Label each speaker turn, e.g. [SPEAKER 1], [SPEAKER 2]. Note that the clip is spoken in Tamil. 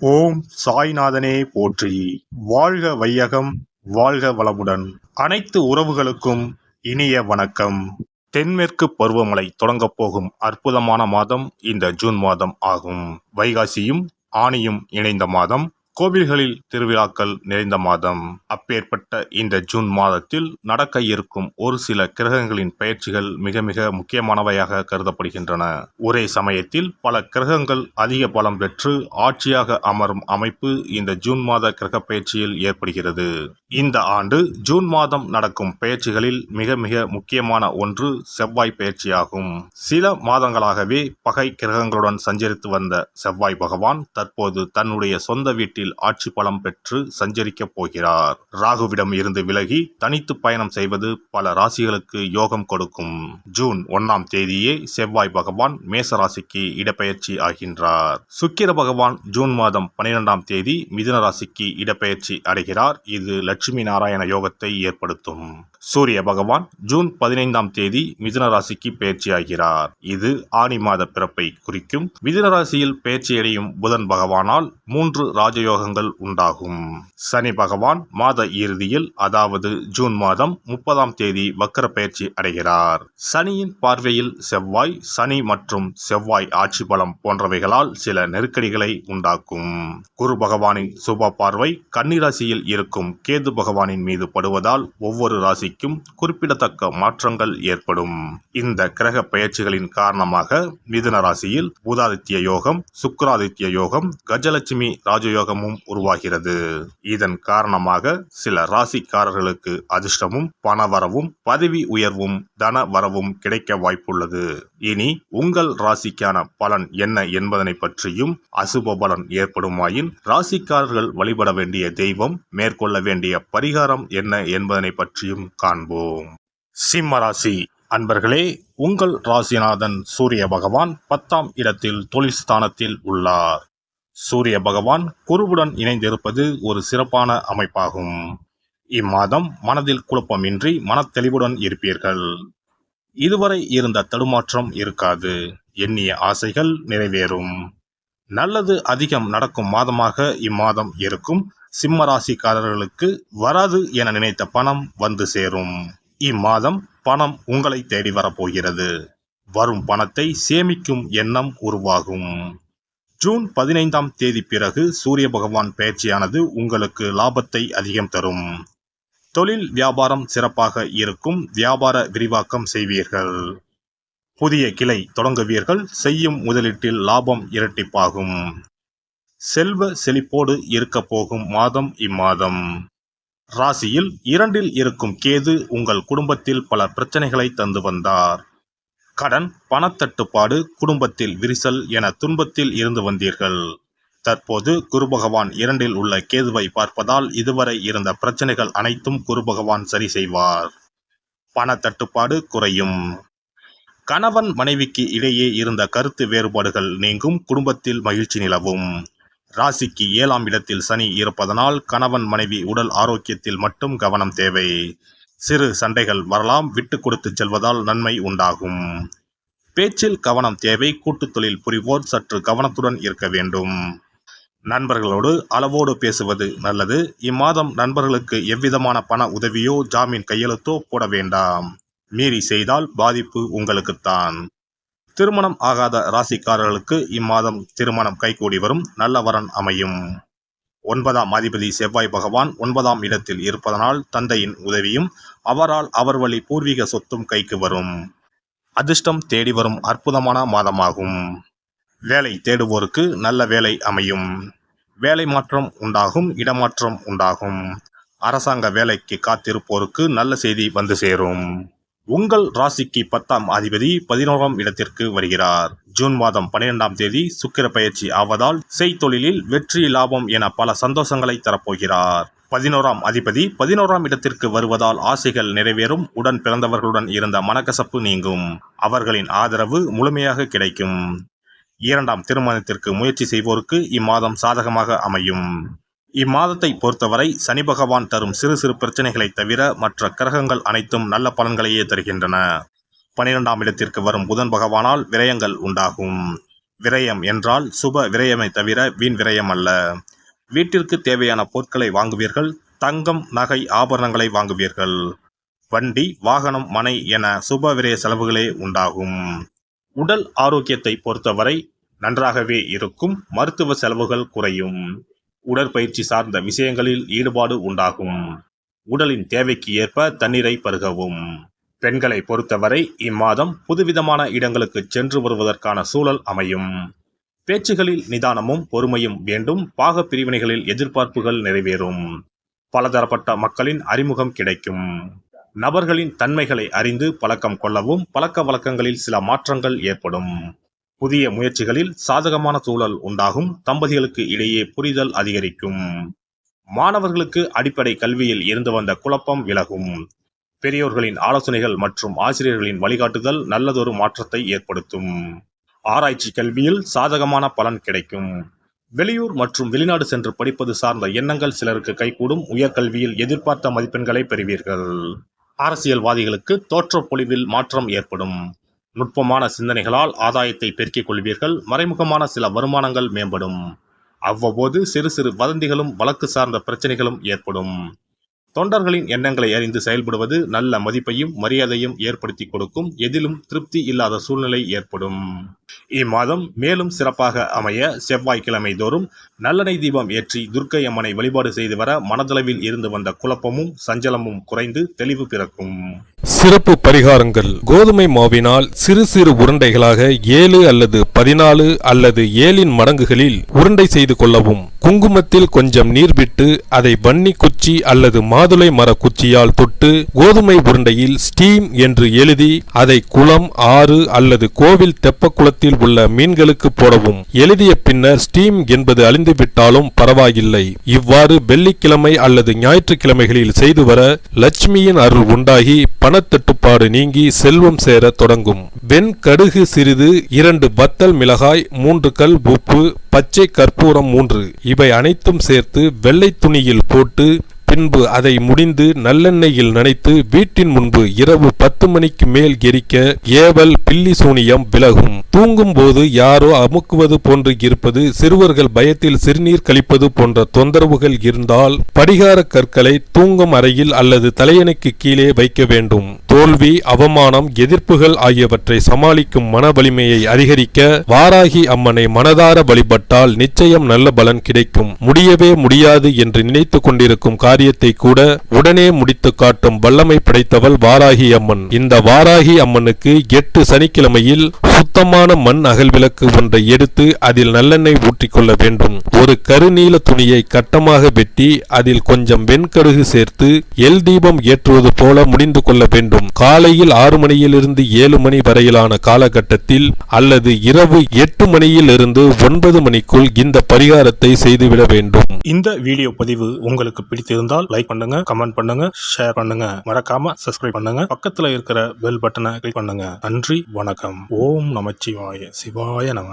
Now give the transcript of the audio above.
[SPEAKER 1] ஓம் சாய்நாதனே போற்றி. வாழ்க வையகம் வாழ்க வளமுடன். அனைத்து உறவுகளுக்கும் இனிய வணக்கம். தென்மேற்கு பருவமழை தொடங்கப் போகும் அற்புதமான மாதம் இந்த ஜூன் மாதம் ஆகும். வைகாசியும் ஆணியும் இணைந்த மாதம் கோவில்களில் திருவிழாக்கள் நிறைந்த மாதம். அப்பேற்பட்ட இந்த ஜூன் மாதத்தில் நடக்க இருக்கும் ஒரு சில கிரகங்களின் பயிற்சிகள் மிக மிக முக்கியமானவையாக கருதப்படுகின்றன. ஒரே சமயத்தில் பல கிரகங்கள் அதிக பலம் பெற்று ஆட்சியாக அமரும் அமைப்பு இந்த ஜூன் மாத கிரக பயிற்சியில் ஏற்படுகிறது. இந்த ஆண்டு ஜூன் மாதம் நடக்கும் பயிற்சிகளில் மிக மிக முக்கியமான ஒன்று செவ்வாய் பயிற்சியாகும். சில மாதங்களாகவே பகை கிரகங்களுடன் சஞ்சரித்து வந்த செவ்வாய் பகவான் தற்போது தன்னுடைய சொந்த வீட்டில் ஆட்சி பலம் பெற்று சஞ்சரிக்கப் போகிறார். ராகுவிடம் இருந்து விலகி தனித்து பயணம் செய்வது பல ராசிகளுக்கு யோகம் கொடுக்கும். ஜூன் ஒன்னாம் தேதியே செவ்வாய் பகவான் மேச ராசிக்கு இடப்பெயர்ச்சி ஆகின்றார். சுக்கிர பகவான் ஜூன் மாதம் பனிரெண்டாம் தேதி மிதுன ராசிக்கு இடப்பெயர்ச்சி அடைகிறார். இது லட்சுமி நாராயண யோகத்தை ஏற்படுத்தும். சூரிய பகவான் ஜூன் பதினைந்தாம் தேதி மிதுன ராசிக்கு பயிற்சியாகிறார் இது ஆணி மாத பிறப்பை குறிக்கும். மிதுன ராசியில் பயிற்சியடையும் புதன் பகவானால் மூன்று யோகங்கள் உண்டாகும். சனி பகவான் மாத இறுதியில் அதாவது ஜூன் மாதம் முப்பதாம் தேதி வக்கர பயிற்சி அடைகிறார். சனியின் பார்வையில் செவ்வாய் சனி மற்றும் செவ்வாய் ஆட்சி பலம் போன்றவைகளால் சில நெருக்கடிகளை உண்டாக்கும். குரு பகவானின் சுப பார்வை கன்னிராசியில் இருக்கும் கேது பகவானின் மீது படுவதால் ஒவ்வொரு ராசிக்கும் குறிப்பிடத்தக்க மாற்றங்கள் ஏற்படும். இந்த கிரக பயிற்சிகளின் காரணமாக மிதுன ராசியில் பூதாதித்ய யோகம் சுக்கராதித்ய யோகம் கஜலட்சுமி ராஜயோகமும் உருவாகிறது. இதன் காரணமாக சில ராசிக்காரர்களுக்கு அதிர்ஷ்டமும் பணவரவும் பதவி உயர்வும் தன வரவும் கிடைக்க வாய்ப்புள்ளது. இனி உங்கள் ராசிக்கான பலன் என்ன என்பதனை பற்றியும் அசுப பலன் ஏற்படுமாயின் ராசிக்காரர்கள் வழிபட வேண்டிய தெய்வம் மேற்கொள்ள வேண்டிய பரிகாரம் என்ன என்பதனை பற்றியும் காண்போம். சிம்ம ராசி அன்பர்களே உங்கள் ராசிநாதன் சூரிய பகவான் பத்தாம் இடத்தில் தொழில் ஸ்தானத்தில் உள்ளார். சூரிய பகவான் குருவுடன் இணைந்திருப்பது ஒரு சிறப்பான அமைப்பாகும். இம்மாதம் மனதில் குழப்பமின்றி மனத்தெளிவுடன் இருப்பீர்கள். இதுவரை இருந்த தடுமாற்றம் இருக்காது. எண்ணிய ஆசைகள் நிறைவேறும். நல்லது அதிகம் நடக்கும் மாதமாக இம்மாதம் இருக்கும். சிம்மராசிக்காரர்களுக்கு வராது என நினைத்த பணம் வந்து சேரும். இம்மாதம் பணம் உங்களை தேடி வரப்போகிறது. வரும் பணத்தை சேமிக்கும் எண்ணம் உருவாகும். ஜூன் பதினைந்தாம் தேதி பிறகு சூரிய பகவான் பயிற்சியானது உங்களுக்கு லாபத்தை அதிகம் தரும். தொழில் வியாபாரம் சிறப்பாக இருக்கும். வியாபார விரிவாக்கம் செய்வீர்கள். புதிய கிளை தொடங்குவீர்கள். செய்யும் முதலீட்டில் லாபம் இரட்டிப்பாகும். செல்வ செழிப்போடு இருக்க போகும் மாதம் இம்மாதம். ராசியில் இரண்டில் இருக்கும் கேது உங்கள் குடும்பத்தில் பல பிரச்சனைகளை தந்து வந்தார். கடன் பணத்தட்டுப்பாடு குடும்பத்தில் விரிசல் என துன்பத்தில் இருந்து வந்தீர்கள். தற்போது குரு பகவான் இரண்டில் உள்ள கேதுவை பார்ப்பதால் இதுவரை இருந்த பிரச்சனைகள் அனைத்தும் குரு பகவான் சரி செய்வார். பணத்தட்டுப்பாடு குறையும். கணவன் மனைவிக்கு இடையே இருந்த கருத்து வேறுபாடுகள் நீங்கும் குடும்பத்தில் மகிழ்ச்சி நிலவும். ராசிக்கு ஏழாம் இடத்தில் சனி இருப்பதனால் கணவன் மனைவி உடல் ஆரோக்கியத்தில் மட்டும் கவனம் தேவை. சிறு சண்டைகள் வரலாம் விட்டு கொடுத்து செல்வதால் நன்மை உண்டாகும். பேச்சில் கவனம் தேவை கூட்டுத் தொழில் புரிவோர் சற்று கவனத்துடன் இருக்க வேண்டும். நண்பர்களோடு அளவோடு பேசுவது நல்லது. இம்மாதம் நண்பர்களுக்கு எவ்விதமான பண உதவியோ ஜாமீன் கையெழுத்தோ போட வேண்டாம். மீறி செய்தால் பாதிப்பு உங்களுக்குத்தான். திருமணம் ஆகாத ராசிக்காரர்களுக்கு இம்மாதம் திருமணம் கைகூடி வரும். நல்ல வரன் அமையும். ஒன்பதாம் அதிபதி செவ்வாய் பகவான் ஒன்பதாம் இடத்தில் இருப்பதனால் தந்தையின் உதவியும் அவரால் அவர் வழி பூர்வீக சொத்தும் கைக்கு வரும். அதிர்ஷ்டம் தேடி வரும் அற்புதமான மாதமாகும். வேலை தேடுவோருக்கு நல்ல வேலை அமையும். வேலை மாற்றம் உண்டாகும் இடமாற்றம் உண்டாகும். அரசாங்க வேலைக்கு காத்திருப்போருக்கு நல்ல செய்தி வந்து சேரும். உங்கள் ராசிக்கு பத்தாம் அதிபதி பதினோராம் இடத்திற்கு வருகிறார். ஜூன் மாதம் பன்னிரெண்டாம் தேதி சுக்கிர பயிற்சி ஆவதால் செய்தொழிலில் வெற்றி லாபம் என பல சந்தோஷங்களை தரப்போகிறார். பதினோராம் அதிபதி பதினோராம் இடத்திற்கு வருவதால் ஆசைகள் நிறைவேறும் உடன் பிறந்தவர்களுடன் இருந்த மனக்கசப்பு நீங்கும். அவர்களின் ஆதரவு முழுமையாக கிடைக்கும். இரண்டாம் திருமணத்திற்கு முயற்சி செய்வோருக்கு இம்மாதம் சாதகமாக அமையும். இம்மாதத்தை பொறுத்தவரை சனி பகவான் தரும் சிறு சிறு பிரச்சனைகளை தவிர மற்ற கிரகங்கள் அனைத்தும் நல்ல பலன்களையே தருகின்றன. பனிரெண்டாம் இடத்திற்கு வரும் புதன் பகவானால் விரயங்கள் உண்டாகும். விரயம் என்றால் சுப விரயமை தவிர வீண் விரயம் அல்ல. வீட்டிற்கு தேவையான பொருட்களை வாங்குவீர்கள் தங்கம் நகை ஆபரணங்களை வாங்குவீர்கள். வண்டி வாகனம் மனை என சுப விரய செலவுகளே உண்டாகும். உடல் ஆரோக்கியத்தை பொறுத்தவரை நன்றாகவே இருக்கும் மருத்துவ செலவுகள் குறையும். உடற்பயிற்சி சார்ந்த விஷயங்களில் ஈடுபாடு உண்டாகும். உடலின் தேவைக்கு ஏற்ப தண்ணீரை பருகவும். பெண்களை பொறுத்தவரை இம்மாதம் புதுவிதமான இடங்களுக்கு சென்று வருவதற்கான சூழல் அமையும். பேச்சுகளில் நிதானமும் பொறுமையும் வேண்டும். பாக பிரிவினைகளில் எதிர்பார்ப்புகள் நிறைவேறும். பலதரப்பட்ட மக்களின் அறிமுகம் கிடைக்கும். நபர்களின் தன்மைகளை அறிந்து பழக்கம் கொள்ளவும் பழக்க வழக்கங்களில் சில மாற்றங்கள் ஏற்படும். புதிய முயற்சிகளில் சாதகமான சூழல் உண்டாகும். தம்பதிகளுக்கு இடையே புரிதல் அதிகரிக்கும். மாணவர்களுக்கு அடிப்படை கல்வியில் இருந்து வந்த குழப்பம் விலகும். பெரியோர்களின் ஆலோசனைகள் மற்றும் ஆசிரியர்களின் வழிகாட்டுதல் நல்லதொரு மாற்றத்தை ஏற்படுத்தும். ஆராய்ச்சி கல்வியில் சாதகமான பலன் கிடைக்கும். வெளியூர் மற்றும் வெளிநாடு சென்று படிப்பது சார்ந்த எண்ணங்கள் சிலருக்கு கைகூடும். உயர்கல்வியில் எதிர்பார்த்த மதிப்பெண்களை பெறுவீர்கள். அரசியல்வாதிகளுக்கு தோற்றப்பொழிவில் மாற்றம் ஏற்படும். நுட்பமான சிந்தனைகளால் ஆதாயத்தை பெருக்கிக் கொள்வீர்கள். மறைமுகமான சில வருமானங்கள் மேம்படும். அவ்வப்போது சிறு சிறு வதந்திகளும் வழக்கு சார்ந்த பிரச்சனைகளும் ஏற்படும். தொண்டர்களின் எண்ணங்களை அறிந்து செயல்படுவது நல்ல மதிப்பையும் மரியாதையும் ஏற்படுத்தி கொடுக்கும். எதிலும் திருப்தி இல்லாத சூழ்நிலை ஏற்படும். இம்மாதம் மேலும் சிறப்பாக அமைய செவ்வாய்க்கிழமை தோறும் நல்லெண்ணெய் தீபம் ஏற்றி துர்க்கை அம்மனை வழிபாடு செய்து வர மனதளவில் இருந்து வந்த குழப்பமும் சஞ்சலமும் குறைந்து தெளிவு பிறக்கும்.
[SPEAKER 2] சிறப்பு பரிகாரங்கள். கோதுமை மாவினால் சிறு சிறு உருண்டைகளாக ஏழு அல்லது பதினாலு அல்லது ஏழின் மடங்குகளில் உருண்டை செய்து கொள்ளவும். குங்குமத்தில் கொஞ்சம் நீர் விட்டு அதை வன்னி குச்சி அல்லது மாதுளை மர குச்சியால் தொட்டு கோதுமை உருண்டையில் ஸ்டீம் என்று எழுதி அதை குளம் ஆறு அல்லது கோவில் தெப்பக்குளத்தில் உள்ள மீன்களுக்கு போடவும். எழுதிய பின்னர் ஸ்டீம் என்பது அழிந்து அழிந்துவிட்டாலும் பரவாயில்லை. இவ்வாறு வெள்ளிக்கிழமை அல்லது ஞாயிற்றுக்கிழமைகளில் செய்து வர லட்சுமியின் அருள் உண்டாகி பணத்தட்டுப்பாடு நீங்கி செல்வம் சேர தொடங்கும். வெண் கடுகு சிறிது இரண்டு வத்தல் மிளகாய் மூன்று கல் உப்பு பச்சை கற்பூரம் மூன்று. இவை அனைத்தும் சேர்த்து வெள்ளை துணியில் போட்டு பின்பு அதை முடிந்து நல்லெண்ணெயில் நனைத்து வீட்டின் முன்பு இரவு பத்து மணிக்கு மேல் எரிக்க ஏவல் பில்லி சூனியம் விலகும். தூங்கும் போது யாரோ அமுக்குவது போன்று இருப்பது சிறுவர்கள் பயத்தில் சிறுநீர் கழிப்பது போன்ற தொந்தரவுகள் இருந்தால் படிகார கற்களை தூங்கும் அறையில் அல்லது தலையணைக்கு கீழே வைக்க வேண்டும். தோல்வி அவமானம் எதிர்ப்புகள் ஆகியவற்றை சமாளிக்கும் மன வலிமையை அதிகரிக்க வாராகி அம்மனை மனதார வழிபட்டால் நிச்சயம் நல்ல பலன் கிடைக்கும். முடியவே முடியாது என்று நினைத்து கொண்டிருக்கும் காரியத்தை கூட உடனே முடித்து காட்டும் வல்லமை படைத்தவள் வாராகி அம்மன். இந்த வாராகி அம்மனுக்கு எட்டு சனிக்கிழமையில் சுத்தமான மண் அகல் விளக்கு ஒன்றை எடுத்து அதில் நல்லெண்ணெய் ஊற்றிக்கொள்ள வேண்டும். ஒரு கருநீல துணியை கட்டமாக வெட்டி அதில் கொஞ்சம் வெண்கடுகு சேர்த்து எல் தீபம் ஏற்றுவது போல முடிந்து கொள்ள வேண்டும். காலையில் ஆறு மணியிலிருந்து ஏழு மணி வரையிலான காலகட்டத்தில் அல்லது இரவு எட்டு மணியில் இருந்து ஒன்பது மணிக்குள் இந்த பரிகாரத்தை செய்துவிட வேண்டும்.
[SPEAKER 1] இந்த வீடியோ பதிவு உங்களுக்கு பிடித்திருந்தால் லைக் பண்ணுங்க கமெண்ட் பண்ணுங்க ஷேர் பண்ணுங்க. மறக்காம சப்ஸ்கிரைப் பண்ணுங்க. பக்கத்துல இருக்கிற பெல் பட்டனை கிளிக் பண்ணுங்க. நன்றி வணக்கம். ஓம் நமச்சிவாய சிவாய நம